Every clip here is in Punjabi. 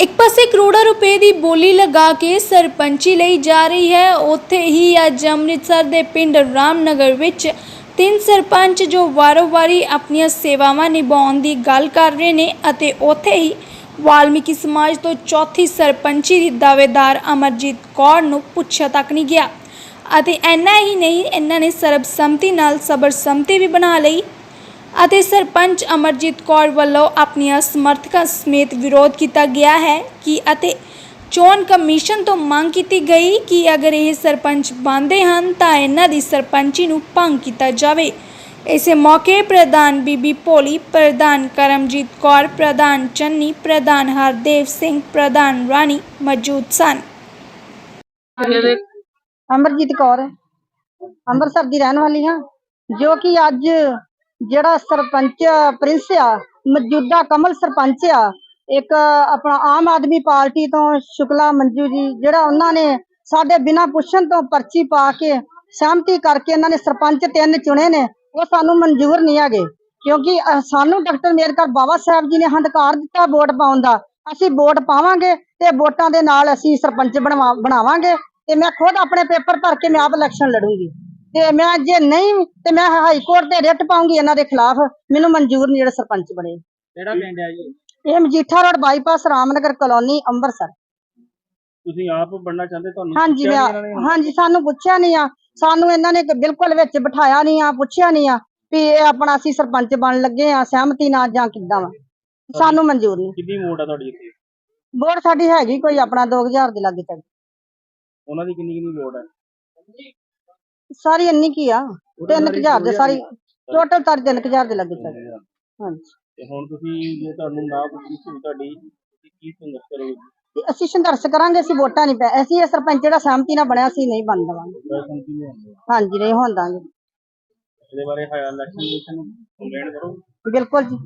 ਇੱਕ ਪਾਸੇ ਕਰੋੜਾਂ ਰੁਪਏ ਦੀ ਬੋਲੀ ਲਗਾ ਕੇ ਸਰਪੰਚੀ ਲਈ ਜਾ ਰਹੀ ਹੈ, ਉੱਥੇ ਹੀ ਅੱਜ ਅੰਮ੍ਰਿਤਸਰ ਦੇ ਪਿੰਡ ਰਾਮਨਗਰ ਵਿੱਚ ਤਿੰਨ ਸਰਪੰਚ ਜੋ ਵਾਰੋ-ਵਾਰੀ ਆਪਣੀਆਂ ਸੇਵਾਵਾਂ ਨਿਭਾਉਣ ਦੀ ਗੱਲ ਕਰ ਰਹੇ ਨੇ ਅਤੇ ਉੱਥੇ ਹੀ ਵਾਲਮੀਕੀ ਸਮਾਜ ਤੋਂ ਚੌਥੀ ਸਰਪੰਚੀ ਦੀ ਦਾਅਵੇਦਾਰ ਅਮਰਜੀਤ ਕੌਰ ਨੂੰ ਪੁੱਛਿਆ ਤੱਕ ਨਹੀਂ ਗਿਆ। ਅਤੇ ਇੰਨਾ ਹੀ ਨਹੀਂ, ਇਹਨਾਂ ਨੇ ਸਰਬਸੰਮਤੀ ਨਾਲ ਸਬਰਸੰਮਤੀ ਵੀ ਬਣਾ ਲਈ। ਅਤੇ ਸਰਪੰਚ ਅਮਰਜੀਤ ਕੌਰ ਵੱਲੋਂ ਆਪਣੀਆਂ ਸਮਰਥਕਾਂ ਸਮੇਤ ਵਿਰੋਧ ਕੀਤਾ ਗਿਆ ਹੈ ਕਿ ਅਤੇ ਚੋਣ ਕਮਿਸ਼ਨ ਤੋਂ ਮੰਗ ਕੀਤੀ ਗਈ ਕਿ ਅਗਰ ਇਹ ਸਰਪੰਚ ਬਣਦੇ ਹਨ ਤਾਂ ਇਹਨਾਂ ਦੀ ਸਰਪੰਚੀ ਨੂੰ ਭੰਗ ਕੀਤਾ ਜਾਵੇ। ਇਸੇ ਮੌਕੇ ਪ੍ਰਧਾਨ ਬੀਬੀ ਭੋਲੀ, ਪ੍ਰਧਾਨ ਕਰਮਜੀਤ ਕੌਰ, ਪ੍ਰਧਾਨ ਚੰਨੀ, ਪ੍ਰਧਾਨ ਹਰਦੇਵ ਸਿੰਘ, ਪ੍ਰਧਾਨ ਰਾਣੀ ਮੌਜੂਦ ਸਨ। ਅਮਰਜੀਤ ਕੌਰ, ਅੰਮ੍ਰਿਤਸਰ ਦੀ ਰਹਿਣ ਵਾਲੀ ਹਾਂ, ਜੋ ਕਿ ਅੱਜ ਜਿਹੜਾ ਸਰਪੰਚ ਪ੍ਰਿੰਸ ਆ, ਮੌਜੂਦਾ ਕਮਲ ਸਰਪੰਚ ਆ, ਇੱਕ ਆਪਣਾ ਆਮ ਆਦਮੀ ਪਾਰਟੀ ਤੋਂ ਸ਼ੁਕਲਾ ਮੰਜੂ ਜੀ, ਜਿਹੜਾ ਉਹਨਾਂ ਨੇ ਸਾਡੇ ਬਿਨਾਂ ਪੁੱਛਣ ਤੋਂ ਪਰਚੀ ਪਾ ਕੇ ਸਹਿਮਤੀ ਕਰਕੇ ਇਹਨਾਂ ਨੇ ਸਰਪੰਚ ਤਿੰਨ ਚੁਣੇ ਨੇ, ਉਹ ਸਾਨੂੰ ਮਨਜ਼ੂਰ ਨਹੀਂ ਹੈਗੇ। ਕਿਉਂਕਿ ਸਾਨੂੰ ਡਾਕਟਰ ਮੇਰਕਰ ਬਾਬਾ ਸਾਹਿਬ ਜੀ ਨੇ ਹੰਡਕਾਰ ਦਿੱਤਾ ਵੋਟ ਪਾਉਣ ਦਾ। ਅਸੀਂ ਵੋਟ ਪਾਵਾਂਗੇ ਤੇ ਵੋਟਾਂ ਦੇ ਨਾਲ ਅਸੀਂ ਸਰਪੰਚ ਬਣਵਾ ਬਣਾਵਾਂਗੇ ਤੇ ਮੈਂ ਖੁਦ ਆਪਣੇ ਪੇਪਰ ਭਰ ਕੇ ਮੈਂ ਆਪ ਇਲੈਕਸ਼ਨ ਲੜੂੰਗੀ। ਤੇ ਮੈਂ ਜੇ ਨਹੀਂ ਤੇ ਮੈਂ ਹਾਈ ਕੋਰਟ ਤੇ ਰਿਟ ਪਾਉਂਗੀ ਇਹਨਾਂ ਦੇ ਖਿਲਾਫ। ਮੈਨੂੰ ਮਨਜ਼ੂਰ ਨਹੀਂ ਜਿਹੜਾ ਸਰਪੰਚ ਬਣੇ। ਕਿਹੜਾ ਪਿੰਡ ਹੈ ਜੀ? ਇਹ Majitha road bypass Ramnagar colony Amritsar ਤੁਸੀਂ ਆਪ ਬਣਨਾ ਚਾਹੁੰਦੇ ਤੁਹਾਨੂੰ ਹਾਂਜੀ ਮੈਂ? ਹਾਂਜੀ ਸਾਨੂੰ ਪੁੱਛਿਆ ਨਹੀਂ ਆ। ਸਾਨੂੰ ਇਹਨਾਂ ਨੇ ਬਿਲਕੁਲ ਵਿੱਚ ਬਿਠਾਇਆ ਨਹੀਂ ਆ ਪੁੱਛਿਆ ਨਹੀਂ ਆ ਵੀ ਇਹ ਆਪਣਾ ਅਸੀਂ ਸਰਪੰਚ ਬਣ ਲੱਗੇ ਆ ਸਹਿਮਤੀ ਨਾਲ ਜਾਂ ਕਿੱਦਾਂ ਵਾ। ਸਾਨੂੰ ਮਨਜ਼ੂਰ ਨਹੀਂ ਕਿੰਨੀ ਵੋਟ ਆ ਤੁਹਾਡੀ ਇੱਥੇ? ਵੋਟ ਸਾਡੀ ਹੈਗੀ ਕੋਈ ਆਪਣਾ 2000 ਦੇ ਲਾਗੇ ਤੱਕ। ਉਹਨਾਂ ਦੀ ਕਿੰਨੀ ਕਿੰਨੀ ਵੋਟ ਹੈ ਸਾਰੀ ਇੰਨੀ ਕੀ ਆ 3000 ਦੇ ਸਾਰੀ ਟੋਟਲ ਤਾਂ 3000 ਦੇ ਲੱਗੇ ਤੱਕ ਹਾਂਜੀ ਤੇ ਹੁਣ ਤੁਸੀਂ ਜੇ ਤੁਹਾਨੂੰ ਨਾ ਪੁੱਛੀ ਸੀ ਤੁਹਾਡੀ ਤੁਸੀਂ ਕੀ ਸੰਘਰਸ਼ ਕਰੋਗੇ ਤੇ ਅਸੀਂ ਸੰਘਰਸ਼ ਕਰਾਂਗੇ ਅਸੀਂ ਵੋਟਾਂ ਨਹੀਂ ਪੈ ਅਸੀਂ ਇਹ ਸਰਪੰਚ ਜਿਹੜਾ ਸਹਿਮਤੀ ਨਾਲ ਬਣਿਆ ਸੀ ਨਹੀਂ ਬਣ ਦੇਵਾਂਗੇ ਪ੍ਰਸ਼ਨ ਕੀ ਹੋਣਗੇ ਹਾਂਜੀ ਨਹੀਂ ਹੋਣ ਦਾਂਗੇ ਇਹਦੇ ਬਾਰੇ ਹਾਇਰ ਇਲੈਕਸ਼ਨ ਕਮਿਸ਼ਨ ਨੂੰ ਕੰਪਲੇਂਟ ਕਰੋ ਬਿਲਕੁਲ ਜੀ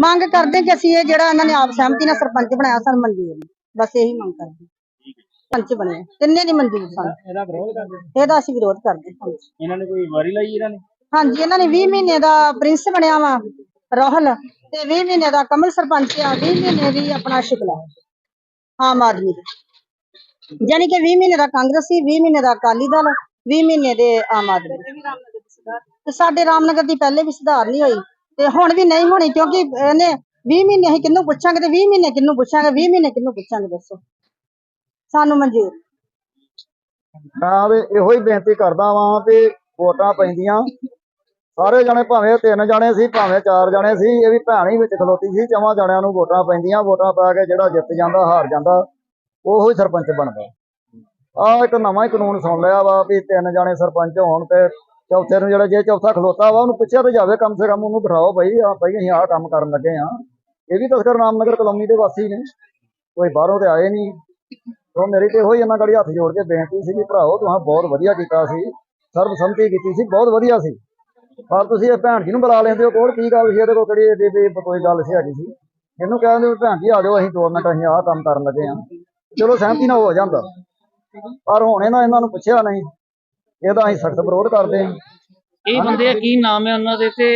ਮੰਗ ਕਰਦੇ ਕਿ ਅਸੀਂ ਇਹ ਜਿਹੜਾ ਇਹਨਾਂ ਨੇ ਆਪ ਸਹਿਮਤੀ ਨਾਲ ਸਰਪੰਚ ਬਣਾਇਆ ਸਾਨੂੰ ਮਨਜ਼ੂਰ ਨਹੀਂ ਬਸ ਇਹੀ ਮੰਗ ਕਰਦੇ ਸਰਪੰਚ ਬਣੇ ਤਿੰਨੇ ਨਹੀਂ ਮਨਜ਼ੂਰ ਸਾਨੂੰ ਇਹਦਾ ਵਿਰੋਧ ਕਰਦੇ ਇਹਦਾ ਅਸੀਂ ਵਿਰੋਧ ਕਰਦੇ ਹਾਂ। ਇਹਨਾਂ ਨੇ ਕੋਈ ਵਾਰੀ ਲਾਈ ਇਹਨਾਂ ਨੇ? ਹਾਂਜੀ ਇਹਨਾਂ ਨੇ 20 ਮਹੀਨੇ ਦਾ ਪ੍ਰਿੰਸ ਬਣਿਆ ਵਾ ਰਾਹੁਲ ਤੇ 20 ਮਹੀਨੇ ਦਾ ਕਮਲ ਸਰਪੰਚ ਆ 20 ਮਹੀਨੇ ਦੀ ਆਪਣਾ ਸ਼ੁਕਲਾ। ਆਮ ਆਦਮੀ ਯਾਨੀ ਕਿ 20 ਮਹੀਨੇ ਦਾ ਕਾਂਗਰਸੀ 20 ਮਹੀਨੇ ਦਾ ਅਕਾਲੀ ਦਲ 20 ਮਹੀਨੇ ਦੇ ਆਮ ਆਦਮੀ। ਤੇ ਸਾਡੇ ਰਾਮਨਗਰ ਦੀ ਪਹਿਲੇ ਵੀ ਸੁਧਾਰ ਨਹੀਂ ਹੋਈ ਤੇ ਹੁਣ ਵੀ ਨਹੀਂ ਹੋਣੀ ਕਿਉਂਕਿ ਇਹਨੇ 20 ਮਹੀਨੇ ਅਸੀਂ ਕਿਹਨੂੰ ਪੁੱਛਾਂਗੇ ਤੇ 20 ਮਹੀਨੇ ਕਿਹਨੂੰ ਪੁੱਛਾਂਗੇ 20 ਮਹੀਨੇ ਕਿਹਨੂੰ ਪੁੱਛਾਂਗੇ ਦੱਸੋ। ਸਾਨੂੰ ਮਨਜ਼ੂਰ। ਮੈਂ ਤੇ ਇਹੋ ਹੀ ਬੇਨਤੀ ਕਰਦਾ ਵਾਂ ਵੀ ਵੋਟਾਂ ਪੈਂਦੀਆਂ। ਸਾਰੇ ਜਣੇ ਭਾਵੇਂ ਤਿੰਨ ਜਣੇ ਸੀ, ਭਾਵੇਂ ਚਾਰ ਜਣੇ ਸੀ, ਇਹ ਵੀ ਭੈਣ ਹੀ ਵਿੱਚ ਖਲੋਤੀ ਸੀ ਚਵਾਂ ਜਣਿਆਂ ਨੂੰ ਵੋਟਾਂ ਪੈਂਦੀਆਂ, ਵੋਟਾਂ ਪਾ ਕੇ ਜਿਹੜਾ ਜਿੱਤ ਜਾਂਦਾ, ਹਾਰ ਜਾਂਦਾ, ਉਹੋ ਹੀ ਸਰਪੰਚ ਬਣਦਾ। ਆ ਇੱਕ ਨਵਾਂ ਹੀ ਕਾਨੂੰਨ ਸੁਣ ਲਿਆ ਵਾ ਵੀ ਤਿੰਨ ਜਣੇ ਸਰਪੰਚ ਹੋਣ ਤੇ ਚੌਥੇ ਨੂੰ ਜਿਹੜਾ ਜੇ ਚੌਥਾ ਖਲੋਤਾ ਵਾ, ਉਹਨੂੰ ਪੁੱਛਿਆ ਤੇ ਜਾਵੇ ਕਮ ਸੇ ਕਮ, ਉਹਨੂੰ ਬਿਠਾਓ ਬਈ ਆ ਬਈ ਅਸੀਂ ਆਹ ਕੰਮ ਕਰਨ ਲੱਗੇ ਆ ਇਹ ਵੀ ਤਸਕਰ ਰਾਮਨਗਰ ਕਲੋਨੀ ਦੇ ਵਾਸੀ ਨੇ। ਕੋਈ ਬਾਹਰੋਂ ਤੇ ਆਏ ਨਹੀਂ। ਉਹ ਮੇਰੀ ਤੇ ਹੋਈ ਇਹਨਾਂ ਗੜੀ ਹੱਥ ਜੋੜ ਕੇ ਬੇਨਤੀ ਸੀ ਕਿ ਭਰਾਓ ਤੁਸੀਂ ਬਹੁਤ ਵਧੀਆ ਕੀਤਾ ਸੀ ਸਰਬਸੰਮਤੀ ਕੀਤੀ ਸੀ ਬਹੁਤ ਵਧੀਆ ਸੀ। ਪਰ ਤੁਸੀਂ ਇਹ ਭੈਣ ਜੀ ਨੂੰ ਬੁਲਾ ਲੈਂਦੇ ਹੋ ਕੋਲ ਕੀ ਗੱਲ ਸੀ ਇਹਦੇ ਕੋਲ ਕਿਹੜੀ ਏਡੀ ਵੀ ਕੋਈ ਗੱਲ ਸੀ ਹੈਗੀ ਸੀ? ਇਹਨੂੰ ਕਹਿੰਦੇ ਵੀ ਭੈਣ ਜੀ ਆ ਜਾਓ ਅਸੀਂ ਦੋ ਮਿੰਟ ਅਸੀਂ ਆਹ ਕੰਮ ਕਰਨ ਲੱਗੇ ਆ ਚਲੋ ਸਹਿਮਤੀ ਨਾਲ ਹੋ ਜਾਂਦਾ। ਪਰ ਹੁਣ ਇਹਨਾਂ ਇਹਨਾਂ ਨੂੰ ਪੁੱਛਿਆ ਨਹੀਂ। ਇਹਦਾ ਅਸੀਂ ਸਖਤ ਵਿਰੋਧ ਕਰਦੇ ਹਾਂ। ਇਹ ਬੰਦੇ ਆ ਕੀ ਨਾਮ ਹੈ ਉਹਨਾਂ ਦੇ ਤੇ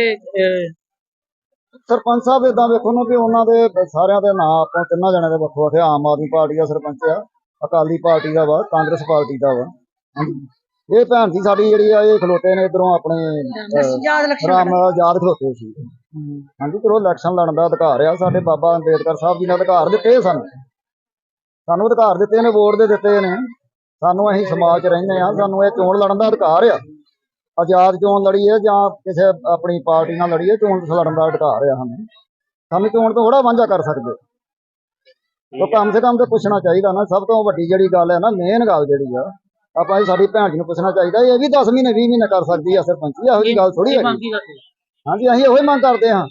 ਸਰਪੰਚ ਸਾਹਿਬ ਇਦਾਂ ਵੇਖੋ ਨਾ ਵੀ ਉਹਨਾਂ ਦੇ ਸਾਰਿਆਂ ਦੇ ਨਾਂ ਆਪਾਂ ਤਿੰਨਾਂ ਜਣਿਆਂ ਦੇ ਵੱਖੋ ਵੱਖ। ਆਮ ਆਦਮੀ ਪਾਰਟੀ ਦਾ ਸਰਪੰਚ ਆ। ਅਕਾਲੀ ਪਾਰਟੀ ਦਾ ਵਾ ਕਾਂਗਰਸ ਪਾਰਟੀ ਦਾ ਵਾ। ਇਹ ਭੈਣ ਜੀ ਸਾਡੀ ਜਿਹੜੀ ਆ ਇਹ ਖਲੋਤੇ ਨੇ ਇਧਰੋਂ ਆਪਣੇ ਯਾਦ ਰਾਮ ਆਜ਼ਾਦ ਖਲੋਤੇ ਸੀ। ਹਾਂਜੀ ਚਲੋ ਇਲੈਕਸ਼ਨ ਲੜਨ ਦਾ ਅਧਿਕਾਰ ਆ ਸਾਡੇ ਬਾਬਾ ਅੰਬੇਦਕਰ ਸਾਹਿਬ ਜੀ ਨੇ ਅਧਿਕਾਰ ਦਿੱਤੇ ਸਾਨੂੰ। ਸਾਨੂੰ ਅਧਿਕਾਰ ਦਿੱਤੇ ਨੇ ਵੋਟ ਦੇ ਦਿੱਤੇ ਨੇ। ਸਾਨੂੰ ਅਸੀਂ ਸਮਾਜ 'ਚ ਰਹਿੰਦੇ ਆ ਸਾਨੂੰ ਇਹ ਚੋਣ ਲੜਨ ਦਾ ਅਧਿਕਾਰ ਆ। ਆਜ਼ਾਦ ਚੋਣ ਲੜੀਏ ਜਾਂ ਕਿਸੇ ਆਪਣੀ ਪਾਰਟੀ ਨਾਲ ਲੜੀਏ ਚੋਣ ਲੜਨ ਦਾ ਅਧਿਕਾਰ ਆ ਸਾਨੂੰ। ਸਾਨੂੰ ਚੋਣ ਤੋਂ ਥੋੜਾ ਵਾਂਝਾ ਕਰ ਸਕਦੇ। ਉਹ ਕਮ ਸੇ ਕਮ ਤੇ ਪੁੱਛਣਾ ਚਾਹੀਦਾ ਨਾ ਸਭ ਤੋਂ ਵੱਡੀ ਜਿਹੜੀ ਗੱਲ ਹੈ ਨਾ ਮੇਨ ਗੱਲ ਜਿਹੜੀ ਆ ਆਪਾਂ ਇਹ ਸਾਡੀ ਭੈਣ ਜੀ ਨੂੰ ਪੁੱਛਣਾ ਚਾਹੀਦਾ ਇਹ ਵੀ 10 ਮਹੀਨੇ 20 ਮਹੀਨੇ ਕਰ ਸਕਦੀ ਆ ਸਰਪੰਚੀ ਇਹੋ ਜਿਹੀ ਗੱਲ ਥੋੜੀ ਹੈ ਹਾਂਜੀ ਅਸੀਂ ਉਹੀ ਮੰਗ ਕਰਦੇ ਹਾਂ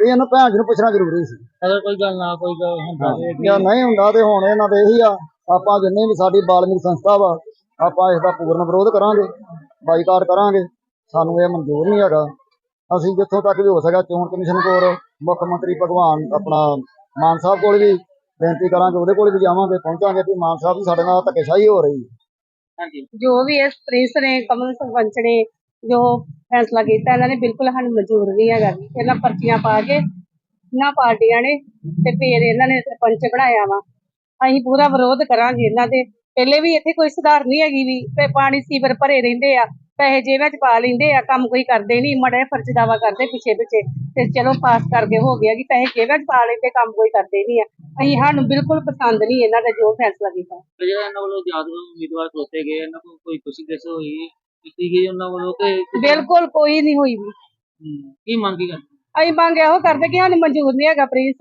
ਵੀ ਇਹਨੂੰ ਭੈਣ ਜੀ ਨੂੰ ਪੁੱਛਣਾ ਜ਼ਰੂਰੀ ਸੀ। ਅਗਰ ਕੋਈ ਗੱਲ ਨਾ ਕੋਈ ਗੱਲ ਹੁੰਦਾ ਤੇ ਜਾਂ ਨਹੀਂ ਹੁੰਦਾ ਤੇ ਹੁਣ ਇਹਨਾਂ ਦੇ ਇਹੀ ਆ ਆਪਾਂ ਜਿੰਨੇ ਵੀ ਸਾਡੀ ਬਾਲਮਿਕ ਸੰਸਥਾ ਵਾ ਆਪਾਂ ਇਸ ਦਾ ਪੂਰਨ ਵਿਰੋਧ ਕਰਾਂਗੇ ਬਾਈਕਾਟ ਕਰਾਂਗੇ ਸਾਨੂੰ ਇਹ ਮਨਜ਼ੂਰ ਨਹੀਂ ਹੈਗਾ। ਅਸੀਂ ਜਿੱਥੋਂ ਤੱਕ ਵੀ ਹੋ ਸਕਿਆ ਚੋਣ ਕਮਿਸ਼ਨ ਕੋਲ ਮੁੱਖ ਮੰਤਰੀ ਭਗਵਾਨ ਆਪਣਾ ਮਾਨ ਸਾਹਿਬ ਕੋਲ ਵੀ ਬੇਨਤੀ ਕਰਾਂਗੇ ਉਹਦੇ ਕੋਲ ਵੀ ਜਾਵਾਂਗੇ ਪਹੁੰਚਾਂਗੇ ਕਿ ਮਾਨ ਸਾਹਿਬ ਵੀ ਸਾਡੇ ਨਾਲ ਧੱਕੇਸ਼ਾਹੀ ਹੋ ਰਹੀ ਹੈ। ਹਾਂਜੀ। ਜੋ ਵੀ ਇਸ ਪ੍ਰਿੰਸ ਨੇ ਕਮਲ ਸਰਪੰਚ ਨੇ ਜੋ ਫੈਸਲਾ ਕੀਤਾ ਇਹਨਾਂ ਨੇ ਬਿਲਕੁਲ ਸਾਨੂੰ ਮਨਜ਼ੂਰ ਨਹੀਂ ਹੈਗਾ। ਜੀ। ਇਹਨਾਂ ਪਰਚੀਆਂ ਪਾ ਕੇ ਇਹਨਾਂ ਪਾਰਟੀਆਂ ਨੇ ਤੇ ਫਿਰ ਇਹਨਾਂ ਨੇ ਸਰਪੰਚ ਬਣਾਇਆ ਵਾ। ਅਸੀਂ ਪੂਰਾ ਵਿਰੋਧ ਕਰਾਂਗੇ ਇਹਨਾਂ ਦੇ ਪਹਿਲੇ ਵੀ ਇੱਥੇ ਕੋਈ ਸੁਧਾਰ ਨਹੀਂ ਹੈਗੀ ਵੀ ਤੇ ਪਾਣੀ ਸੀਵਰ ਭਰੇ ਰਹਿੰਦੇ ਆ। ਪੈਸੇ ਜੇਬਾਂ 'ਚ ਪਾ ਲੈਂਦੇ ਆ ਕੰਮ ਕੋਈ ਕਰਦੇ ਨਹੀਂ ਮੜੇ ਫਰਜ਼ ਦਾਵਾ ਕਰਦੇ ਪਿੱਛੇ ਪਿੱਛੇ ਤੇ ਚਲੋ ਪਾਸ ਕਰਕੇ ਹੋ ਗਿਆ ਕਿ ਪੈਸੇ ਜੇਬਾਂ 'ਚ ਪਾ ਲੈਂਦੇ ਕੰਮ ਕੋਈ ਕਰਦੇ ਨਹੀਂ ਆ। ਅਸੀਂ ਸਾਨੂੰ ਬਿਲਕੁਲ ਪਸੰਦ ਨਹੀਂ ਇਹਨਾਂ ਦਾ ਜੋ ਫੈਸਲਾ ਕੀਤਾ। ਜਿਹੜਾ ਇਹਨਾਂ ਵੱਲੋਂ ਜਾਦੂ ਉਮੀਦਵਾਰ ਖਲੋਤੇ ਗਏ ਇਹਨਾਂ ਕੋਲ ਕੋਈ ਖੁਸ਼ੀ ਕਿਸ ਹੋਈ? ਕੀਤੀ ਗਈ ਉਹਨਾਂ ਵੱਲੋਂ ਕਿ ਬਿਲਕੁਲ ਕੋਈ ਨਹੀਂ ਹੋਈ ਵੀ। ਕੀ ਮੰਗੀ ਕਰਦੇ? ਅਸੀਂ ਮੰਗ ਇਹੋ ਕਰਦੇ ਕਿ ਸਾਨੂੰ ਮਨਜ਼ੂਰ ਨਹੀਂ ਹੈਗਾ ਪ੍ਰਿੰਸ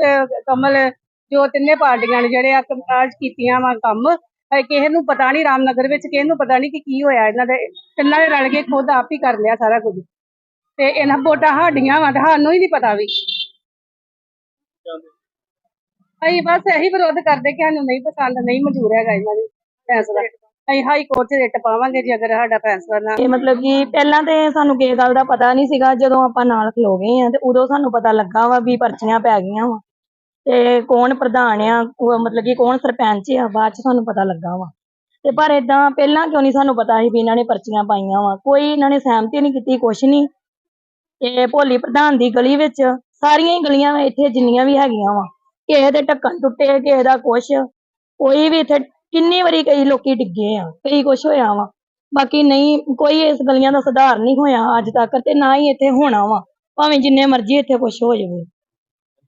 ਕਮਲ ਜੋ ਤਿੰਨੇ ਪਾਰਟੀਆਂ ਨੇ ਜਿਹੜੇ ਆ ਕੰਮ- ਅੱਜ ਕੀਤੀਆਂ ਵਾ ਕੰਮ ਕਿਸੇ ਨੂੰ ਪਤਾ ਨਹੀਂ ਰਾਮਨਗਰ ਵਿੱਚ, ਕਿਸੇ ਨੂੰ ਪਤਾ ਨਹੀਂ ਕਿ ਕੀ ਹੋਇਆ ਇਹਨਾਂ ਦੇ। ਤਿੰਨਾਂ ਨੇ ਰਲ ਕੇ ਖੁਦ ਆਪ ਹੀ ਕਰ ਲਿਆ ਸਾਰਾ ਕੁਝ। ਤੇ ਇਹਨਾਂ ਵੋਟਾਂ ਸਾਡੀਆਂ ਵਾ ਤੇ ਸਾਨੂੰ ਹੀ ਨਹੀਂ ਪਤਾ ਵੀ। ਅਸੀਂ ਬਸ ਇਹੀ ਵਿਰੋਧ ਕਰਦੇ ਕਿ ਸਾਨੂੰ ਨਹੀਂ ਪਸੰਦ, ਨਹੀਂ ਮਨਜ਼ੂਰ ਹੈਗਾ ਇਹਨਾਂ ਦੇ ਫੈਸਲਾ। ਅਸੀਂ ਹਾਈ ਕੋਰਟ 'ਚ ਰਿਟ ਪਾਵਾਂਗੇ ਜੇ ਅਗਰ ਸਾਡਾ ਫੈਸਲਾ ਨਾ ਇਹ ਮਤਲਬ ਕਿ ਪਹਿਲਾਂ ਤੇ ਸਾਨੂੰ ਕਿਸੇ ਗੱਲ ਦਾ ਪਤਾ ਨਹੀਂ ਸੀਗਾ, ਜਦੋਂ ਆਪਾਂ ਨਾਲ ਖਲੋ ਗਏ ਆ ਤੇ ਉਦੋਂ ਸਾਨੂੰ ਪਤਾ ਲੱਗਾ ਵਾ ਵੀ ਪਰਚੀਆਂ ਪੈ ਗਈਆਂ ਵਾ। ਤੇ ਕੌਣ ਪ੍ਰਧਾਨ ਆ ਮਤਲਬ ਕਿ ਕੌਣ ਸਰਪੰਚ ਆ, ਬਾਅਦ ਚ ਸਾਨੂੰ ਪਤਾ ਲੱਗਾ ਵਾ। ਤੇ ਪਰ ਇਦਾਂ ਪਹਿਲਾਂ ਕਿਉਂ ਨਹੀਂ ਸਾਨੂੰ ਪਤਾ ਸੀ ਵੀ ਇਹਨਾਂ ਨੇ ਪਰਚੀਆਂ ਪਾਈਆਂ ਵਾ? ਕੋਈ ਇਹਨਾਂ ਨੇ ਸਹਿਮਤੀ ਨਹੀਂ ਕੀਤੀ, ਕੁਛ ਨਹੀਂ ਤੇ ਭੋਲੀ ਪ੍ਰਧਾਨ ਦੀ ਗਲੀ ਵਿੱਚ ਸਾਰੀਆਂ ਹੀ ਗਲੀਆਂ ਇੱਥੇ ਜਿੰਨੀਆਂ ਵੀ ਹੈਗੀਆਂ ਵਾ। ਕਿਸੇ ਦੇ ਢੱਕਣ ਟੁੱਟੇ, ਕਿਸੇ ਦਾ ਕੁਛ। ਕੋਈ ਵੀ ਇੱਥੇ ਕਿੰਨੀ ਵਾਰੀ ਕਈ ਲੋਕੀ ਡਿੱਗੇ ਆ, ਕਈ ਕੁਛ ਹੋਇਆ ਵਾ। ਬਾਕੀ ਨਹੀਂ, ਕੋਈ ਇਸ ਗਲੀਆਂ ਦਾ ਸੁਧਾਰ ਨਹੀਂ ਹੋਇਆ ਅੱਜ ਤੱਕ ਤੇ ਨਾ ਹੀ ਇੱਥੇ ਹੋਣਾ ਵਾ। ਭਾਵੇਂ ਜਿੰਨੇ ਮਰਜ਼ੀ ਇੱਥੇ ਕੁਛ ਹੋ ਜਾਵੇ।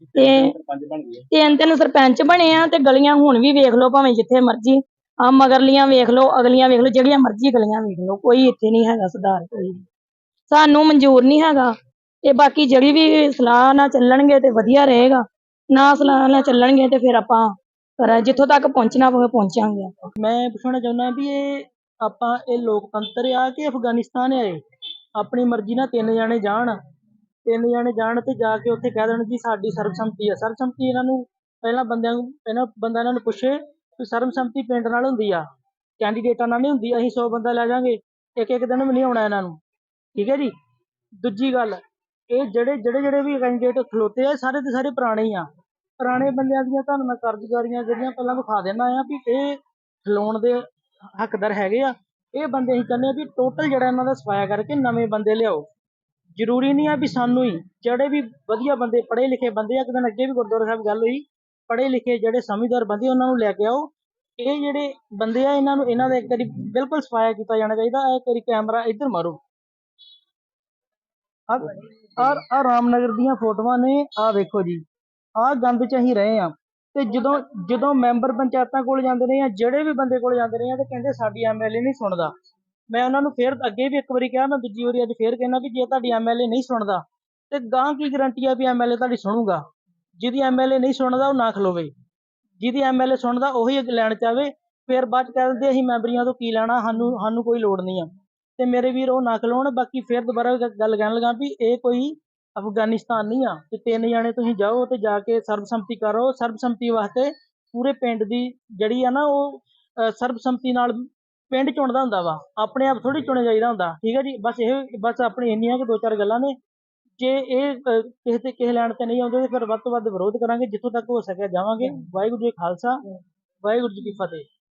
ਤੇ ਪੰਜ ਬਣ ਗਏ ਤਿੰਨ ਤਿੰਨ ਸਰਪੰਚ ਬਣੇ ਆ ਤੇ ਗਲੀਆਂ ਹੁਣ ਵੀ ਵੇਖ ਲਓ ਭਾਵੇਂ ਜਿੱਥੇ ਮਰਜ਼ੀ। ਆ ਮਗਰਲੀਆਂ ਵੇਖ ਲਓ ਅਗਲੀਆਂ ਵੇਖ ਲਓ ਜਿਹੜੀਆਂ ਮਰਜ਼ੀ ਗਲੀਆਂ ਵੇਖ ਲਓ ਕੋਈ ਇੱਥੇ ਨਹੀਂ ਹੈਗਾ ਸੁਧਾਰ ਕੋਈ ਵੀ। ਸਾਨੂੰ ਮਨਜ਼ੂਰ ਨਹੀਂ ਹੈਗਾ। ਤੇ ਬਾਕੀ ਜਿਹੜੀ ਵੀ ਸਲਾਹ ਨਾਲ ਚੱਲਣਗੇ ਤੇ ਵਧੀਆ ਰਹੇਗਾ। ਨਾ ਸਲਾਹ ਨਾਲ ਚੱਲਣਗੇ ਤੇ ਫਿਰ ਆਪਾਂ ਪਰ ਜਿੱਥੋਂ ਤੱਕ ਪਹੁੰਚਣਾ ਪਵੇ ਪਹੁੰਚਾਂਗੇ ਆਪਾਂ। ਮੈਂ ਪੁੱਛਣਾ ਚਾਹੁੰਦਾ ਵੀ ਇਹ ਆਪਾਂ ਇਹ ਲੋਕਤੰਤਰ ਆ ਕਿ ਅਫਗਾਨਿਸਤਾਨ ਆ ਇਹ? ਆਪਣੀ ਮਰਜ਼ੀ ਨਾਲ ਤਿੰਨ ਜਾਣੇ ਜਾਣ। ਤਿੰਨ ਜਾਣੇ ਜਾਣ ਤੇ ਜਾ ਕੇ ਉੱਥੇ ਕਹਿ ਦੇਣ ਜੀ ਸਾਡੀ ਸਰਬਸੰਮਤੀ ਆ। ਸਰਬਸੰਮਤੀ ਇਹਨਾਂ ਨੂੰ ਪਹਿਲਾਂ ਬੰਦਿਆਂ ਨੂੰ ਇਹਨਾਂ ਬੰਦਾ ਇਹਨਾਂ ਨੂੰ ਪੁੱਛੇ ਵੀ ਸਰਬਸੰਮਤੀ ਪਿੰਡ ਨਾਲ ਹੁੰਦੀ ਆ। ਕੈਂਡੀਡੇਟਾਂ ਨਾਲ ਨਹੀਂ ਹੁੰਦੀ, ਅਸੀਂ 100 ਬੰਦਾ ਲੈ ਜਾਾਂਗੇ ਇੱਕ ਇੱਕ ਦਿਨ ਵੀ ਨਹੀਂ ਆਉਣਾ ਇਹਨਾਂ ਨੂੰ। ਠੀਕ ਹੈ ਜੀ? ਦੂਜੀ ਗੱਲ, ਇਹ ਜਿਹੜੇ ਜਿਹੜੇ ਜਿਹੜੇ ਵੀ ਕੈਂਡੀਡੇਟ ਖਲੋਤੇ ਆ ਸਾਰੇ ਦੇ ਸਾਰੇ ਪੁਰਾਣੇ ਹੀ ਆ। ਪੁਰਾਣੇ ਬੰਦਿਆਂ ਦੀਆਂ ਤੁਹਾਨੂੰ ਮੈਂ ਕਾਰਜਕਾਰੀਆਂ ਜਿਹੜੀਆਂ ਪਹਿਲਾਂ ਵਿਖਾ ਦਿੰਦਾ ਆ ਵੀ ਇਹ ਖਲੋਣ ਦੇ ਹੱਕਦਾਰ ਹੈਗੇ ਆ। ਇਹ ਬੰਦੇ ਅਸੀਂ ਕਹਿੰਦੇ ਆ ਵੀ ਟੋਟਲ ਜਿਹੜਾ ਇਹਨਾਂ ਦਾ ਸਫਾਇਆ ਕਰਕੇ ਨਵੇਂ ਬੰਦੇ ਲਿਆਓ। ਜ਼ਰੂਰੀ ਨਹੀਂ ਆ ਵੀ ਸਾਨੂੰ ਹੀ, ਜਿਹੜੇ ਵੀ ਵਧੀਆ ਬੰਦੇ ਪੜ੍ਹੇ ਲਿਖੇ ਬੰਦੇ ਆ, ਇੱਕ ਦਿਨ ਅੱਗੇ ਵੀ ਗੁਰਦੁਆਰਾ ਸਾਹਿਬ ਗੱਲ ਹੋਈ ਪੜ੍ਹੇ ਲਿਖੇ ਜਿਹੜੇ ਸਮਝਦਾਰ ਬੰਦੇ ਉਹਨਾਂ ਨੂੰ ਲੈ ਕੇ ਆਓ। ਇਹ ਜਿਹੜੇ ਬੰਦੇ ਆ, ਇਹਨਾਂ ਨੂੰ, ਇਹਨਾਂ ਦਾ ਇੱਕ ਵਾਰੀ ਬਿਲਕੁਲ ਸਫਾਇਆ ਕੀਤਾ ਜਾਣਾ ਚਾਹੀਦਾ, ਇਹ ਇੱਕ ਕੈਮਰਾ ਇੱਧਰ ਮਾਰੋ। ਆ ਆ ਰਾਮਨਗਰ ਦੀਆਂ ਫੋਟੋਆਂ ਨੇ ਆ ਵੇਖੋ ਜੀ, ਆਹ ਗੰਦ ਚ ਅਸੀਂ ਰਹੇ ਆ। ਤੇ ਜਦੋਂ ਜਦੋਂ ਮੈਂਬਰ ਪੰਚਾਇਤਾਂ ਕੋਲ ਜਾਂਦੇ ਨੇ ਜਾਂ ਜਿਹੜੇ ਵੀ ਬੰਦੇ ਕੋਲ ਜਾਂਦੇ ਨੇ ਆ ਤੇ ਕਹਿੰਦੇ ਸਾਡੀ ਐਮਐਲਏ ਨਹੀਂ ਸੁਣਦਾ। ਮੈਂ ਉਹਨਾਂ ਨੂੰ ਫੇਰ ਅੱਗੇ ਵੀ ਇੱਕ ਵਾਰੀ ਕਿਹਾ, ਮੈਂ ਦੂਜੀ ਵਾਰੀ ਅੱਜ ਫੇਰ ਕਹਿਣਾ ਵੀ ਜੇ ਤੁਹਾਡੀ ਐਮਐਲਏ ਨਹੀਂ ਸੁਣਦਾ, ਤੇ ਗਾਂ ਕੀ ਗਰੰਟੀ ਆ ਵੀ ਐਮਐਲਏ ਤੁਹਾਡੀ ਸੁਣੂਗਾ? ਜਿਹਦੀ ਐਮਐਲਏ ਨਹੀਂ ਸੁਣਦਾ, ਉਹ ਨਾ ਖਲੋਵੇ। ਜਿਹਦੀ ਐਮਐਲਏ ਸੁਣਦਾ, ਉਹੀ ਲੈਣ ਚ ਆਵੇ। ਫੇਰ ਬਾਅਦ ਚ ਕਹਿ ਦਿੰਦੇ, ਅਸੀਂ ਮੈਂਬਰੀਆਂ ਤੋਂ ਕੀ ਲੈਣਾ, ਸਾਨੂੰ ਸਾਨੂੰ ਕੋਈ ਲੋੜ ਨਹੀਂ ਆ। ਤੇ ਮੇਰੇ ਵੀਰ ਉਹ ਨਾ ਖਲੋਣ, ਬਾਕੀ ਫੇਰ ਦੁਬਾਰਾ ਗੱਲ ਕਹਿਣ ਲੱਗਾ ਵੀ ਇਹ ਕੋਈ ਅਫਗਾਨਿਸਤਾਨ ਨਹੀਂ ਆ ਤੇ ਤਿੰਨ ਜਾਣੇ ਤੁਸੀਂ ਜਾਓ ਤੇ ਜਾ ਕੇ ਸਰਬਸੰਮਤੀ ਕਰੋ। ਸਰਬਸੰਮਤੀ ਵਾਸਤੇ ਪੂਰੇ ਪਿੰਡ ਦੀ ਜਿਹੜੀ ਆ ਨਾ ਉਹ ਸਰਬਸੰਮਤੀ ਨਾਲ ਪਿੰਡ ਚੁਣਦਾ ਹੁੰਦਾ ਵਾ ਆਪਣੇ ਆਪ ਥੋੜੀ ਚੁਣਿਆ ਜਾਈਦਾ ਹੁੰਦਾ। ਠੀਕ ਹੈ ਜੀ? ਬਸ ਇਹ ਬਸ ਆਪਣੀ ਇੰਨੀਆਂ ਕਿ ਦੋ ਚਾਰ ਗੱਲਾਂ ਨੇ। ਜੇ ਇਹ ਕਿਸੇ ਤੇ ਕਿਸੇ ਲੈਣ ਤੇ ਨਹੀਂ ਆਉਂਦੇ ਤੇ ਫਿਰ ਵੱਧ ਤੋਂ ਵੱਧ ਵਿਰੋਧ ਕਰਾਂਗੇ ਜਿੱਥੋਂ ਤੱਕ ਹੋ ਸਕਿਆ ਜਾਵਾਂਗੇ। ਵਾਹਿਗੁਰੂ ਜੀ ਖਾਲਸਾ ਵਾਹਿਗੁਰੂ ਜੀ ਕੀ ਫਤਿਹ।